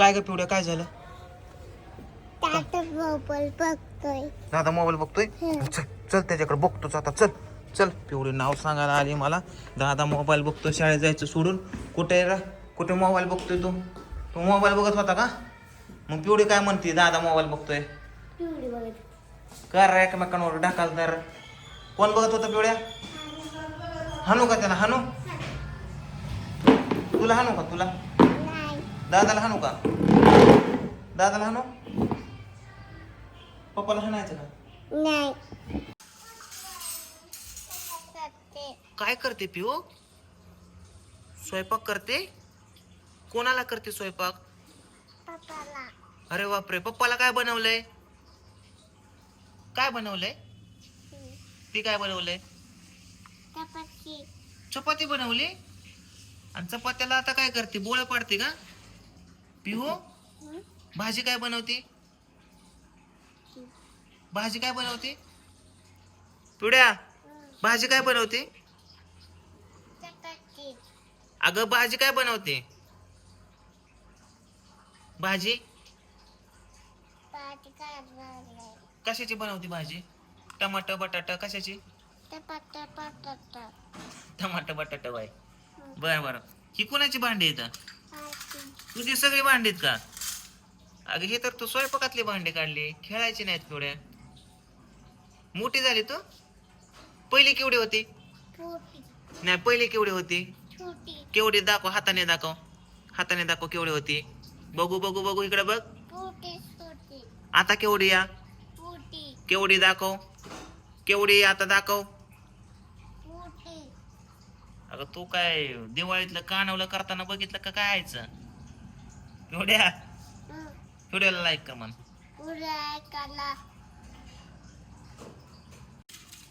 काय ग पिवड्या काय झालं? ताता मोबाईल बघतोय. दादा मोबाईल बघतोय? चल चल त्याच्याकडे बघतोच आता चल चल. पिवडी नाव सांगायला आली मला. दादा मोबाईल बघतो शाळेत जायचं सोडून. कुठे रा कुठे मोबाईल बघतोय तू? तू मोबाईल बघत होता का? मग पिवडी काय म्हणते? दादा मोबाईल बघतोय. पिवळी बघत कर रे एकमेकांवर ढकाल तर. कोण बघत होता पिवड्या हाणू का त्याला? हाणू तुला हाणू का? तुला? दादाला हाणू का? दादाला हाणू? पप्पाला हाणायचं का? नाही. काय करते पिओ स्वयंपाक करते? कोणाला करते स्वयंपाक? पप्पाला. अरे बापरे पप्पाला काय बनवलंय? काय बनवलंय? ती काय बनवलंय? चपाती. चपाती बनवली? आणि चपात्याला आता काय करते? बोळ पाडते का? पिहो भाजी काय बनवते? भाजी काय बनवते? पिवड्या भाजी काय बनवते? अगं भाजी काय बनवते? भाजी? कशाची बनवते भाजी? टमाटर बटाटा कशाची? टमाटर बटाटा. बाय बर बर. ही कोणाची भांडी येतं तुझी सगळी भांडीत का? अगं हे तर तू स्वयंपाकातली भांडी काढली. खेळायची नाहीत पिवड्या मोठी झाली तू? पहिली केवढी होती? छोटी. नाही पहिली केवढी होती? छोटी. केवढी दाखव हाताने दाखव. हाताने दाखव केवढी होती. बघू बघू बघू इकडे बघ. आता केवढी या? छोटी. केवढी दाखव. केवढी आता दाखव. अगं तू काय दिवाळीतलं कानवलं करताना बघितलं का काय यायचं? केवढ्याला लाईक पुऱ्या काला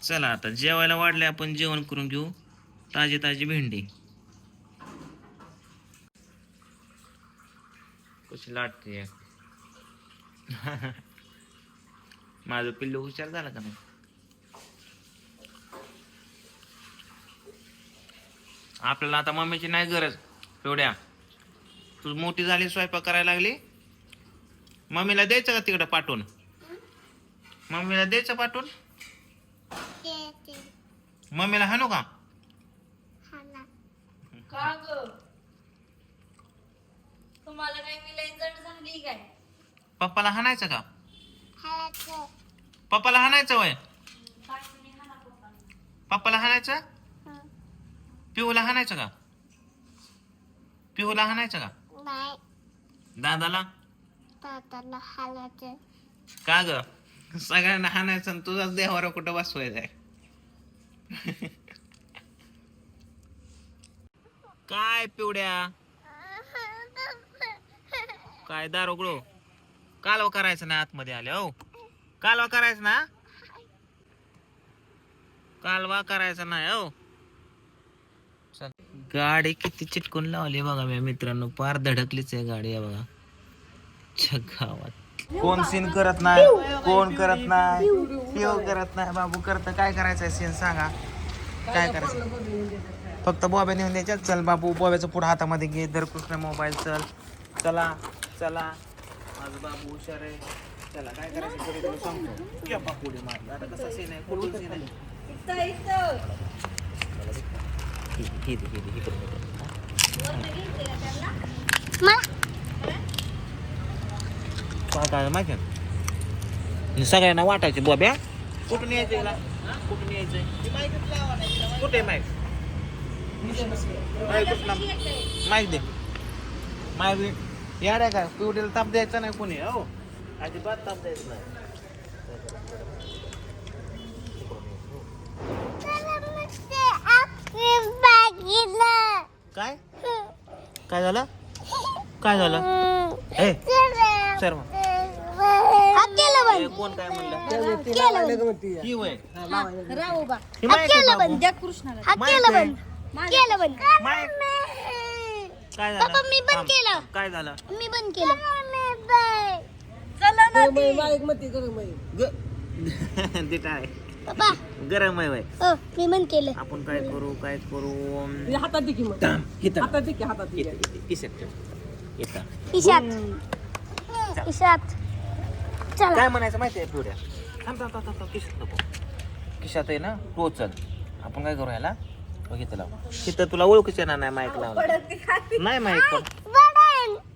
चला आता जेवायला वाढले आपण जेवण करून घेऊ. ताजी ताजी भेंडी. कशी लाटते माझं पिल्लू हुशार झालं का नाही? आपल्याला आता मम्मीची नाही गरज एवढ्या. तू मोठी झाली स्वयंपाक करायला लागली? मम्मीला द्यायचं का तिकडं पाठवून? मम्मीला द्यायचं पाठवून? मम्मीला हाणू का? हाना का ग? तुम्हाला काय मी लई जड झाली काय? पप्पाला हाणायचं का? हालाचं पप्पाला हाणायचं वय? हाना पप्पा पप्पाला. हाणायचं? पिहूला हाणायचं का? पिहूला हाणायचं का? नाही दादाला? ताताला हालाचं का ग? सगळ्यांना हाणायचं आणि तुझाच देवावर कुठं बसवायचं आहे? काय पिवड्या? काय दारोगडो कालवा करायचं ना आतमध्ये आले हो. कालवा करायचं ना? कालवा करायचा नाही हो. गाडी किती चिटकून लावली बघा मी मित्रांनो. पार धडकलीच आहे गाडी आहे बघा. गावात. कोण सीन करत नाही? कोण करत नाही? पिओ करत नाही. बाबू करत. काय करायचंय सीन सांगा. काय करायचं फक्त बॉब्या नेऊन द्यायच्या. चल बाबू बॉब्याचं पुढं हातामध्ये घे. धर कृष्ण मोबाईल चल. चला चला. माझं बाबू हुशार आहे. चला काय करायचं सांगतो. मारली. आता कसा सीन आहे? कुठून सीन आहे? ही दे, ही दे, ही करून दे. काय काय माहिती आहे? सगळ्यांना वाटायचे बॉब्या कुठून यायचं हिला? कुठून यायचंय कुठे माईक माईक कुठला माईक दे माईक दे यार काय पिवडीला ताप द्यायचा नाही कोणी हो अजिबात ताप द्यायचा नाही काय झालं? काय झालं? ए सर मग. कोण काय म्हणलं? ही वय. ही आहे बाबू. कृष्णाला. आहे. केलं बंद. काय झालं? पप्पा, मी बंद थांब. केलं. काय झालं? मी बंद केलं. चला ना ती. ग- ते काय पप्पा गरम आहे वय हो मी बंद केलं. आपण काय करू काय करू? हातात दे की मग. थांब, इथं. हातात दे की हातात दे. इथं, इथं, इथं ठेव. इथं. ईशात ईशात चला. काय म्हणायचं माहिती आहे पिवड्या? थांब थांब थांब थांब थांब, खिशात नको. खिशात आहे ना? टोचल आपण काय करू याला बघितलं लाव. तिथं तुला ओळखूच येणार नाही माईक लावला. नाही माईक पण.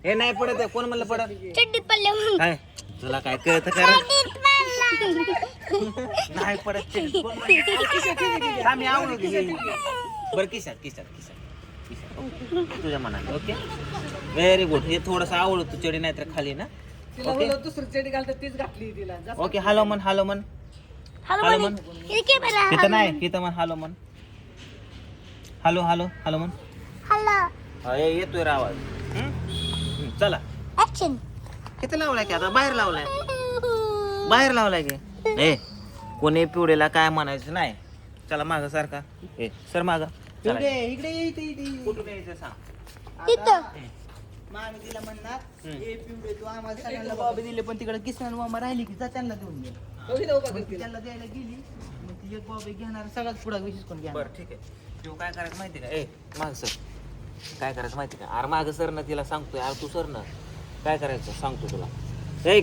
हे नाही पडत आहे. कोण म्हणलं पडत? म्हणून. काय? तुला काय कळतं का रे? चड्डीत पडला. नाही पडत ते. कोण म्हणलं? आम्ही आवडू बरं किशात किशात किशात किशात. तुझ्या मनात ओके? व्हेरी गुड हे थोडस आवडत तू चढी नाही तर खाली ना? तिला ओके? म्हणलं दुसरी चेडी घालतात तीच घातली तिला. जास्त ओके हॅलो मन हॅलो मन हॅलो हॅलो म्हणे. म्हण. हे के बरं तिथं नाही तिथं मन हॅलो मन हॅलो हॅलो हॅलो मन हॅलो. हा, ये- येतोय रे आवाज चला. ऍक्शन किती लावलाय की आता? बाहेर लावलाय. बाहेर लावलाय की? ए कोणी पिवडेला काय म्हणायचं नाही. चला माग सारखा. ए सर माग. इकडे इकडे ये इथे इथे कुठून यायचं सांग. तिथं. मग आम्ही तिला म्हणणार हम्म. ए पिवडे तू आम्हाला सगळ्यांना बाबा दिले पण तिकडे किसन मामा राहिली की जा त्यांना देऊन दे. बघितलं उभा मग करते ती त्यांना द्यायला गेली. मग ती एक बाबा घेणार सगळ्यात पुढे विशेष कोण घ्या बरं ठीक आहे. तू काय करायचं माहिती का? ए माग सर. काय करायचं माहिती का? अरे माग सर ना तिला सांगतोय. अरे तू सर ना काय करायचं? सांगतो तुला. ए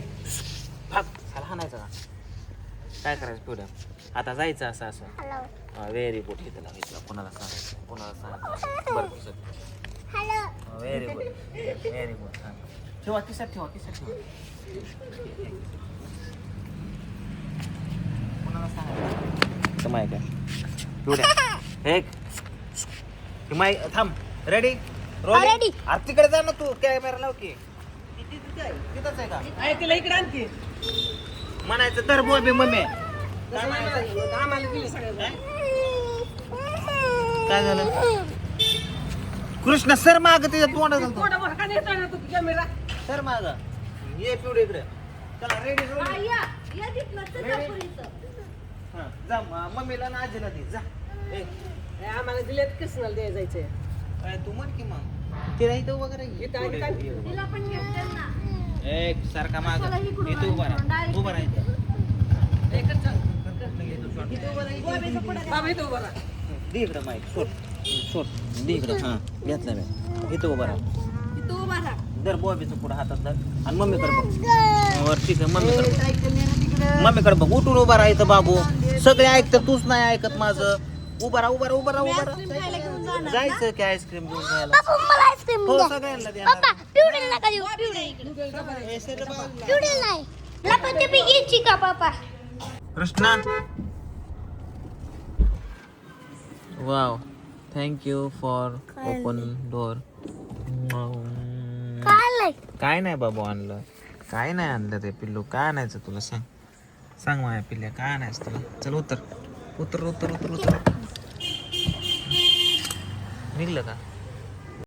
फाक. साला हाणायचं का? काय करायचं पिवड्या आता जायचं असं असं. हॅलो व्हेरी गुड हे त्याला घेतला कोणाला सांगायचं? कोणाला सांगायचं? बरं hello very good very good ठेवा किशात ठेवा किशात ठेवा. कोणाला सांगायचं? माय काय पिवड्या एक. हे माय थांब. Ready Ready. अरे तिकडे जा ना तू कॅमेरा लाव की. तिथंच आहे का? तिला इकडे आणते म्हणायचं तर बोल बे मम्मी. आम्हाला दिले सगळ्या काय झालं? कृष्ण सर माग त्याच्या तोंडात घालतो. थोडा मोठा नाही येतो ना तू कॅमेरा सर माग. ये पिवडे रेडी जा म- मम्मीला ना आजीला दे जा. ए, आम्हाला दिले कृष्णाला द्यायला जायचंय काय तू म्हण की मग. तिला इथं आणि काय? एक सारखा माग. इथं उभा राहा. उभा राहा इथं. इकडं माईक. सोड. सोड. दे इकडं. हां घेतलं मी. इथं उभा राहा. इथं उभा राहा. दर बॉबीचं पुढं हातात धर. आणि मम्मीकडे बघ. वर ठीक आहे मम्मीकडे बघ. मम्मीकडे बघ. उठून उभा राहा इथं बाबू. सगळे ऐकतात तूच नाही ऐकत माझं. उभा राहा उभा राहा उभा राहा उभा राहा. जायचं की आईस्क्रीम घेऊन जायला. बापू मला आईस्क्रीम हो द्या. सगळ्यांना पप्पा पिवडेल नका देऊ? पिवडेल पिवडेल नाही. लपते बी घ्यायची का पप्पा Krishna wow. Thank you for open door काय नाही बाबू आणलं. काय नाही आणलं रे पिल्लू. काय आणायचं तुला सांग? सांग माझ्या पिल्ल्या काय आणायचं तुला? चल उतर. उतर उतर उतर उतर. निघलं का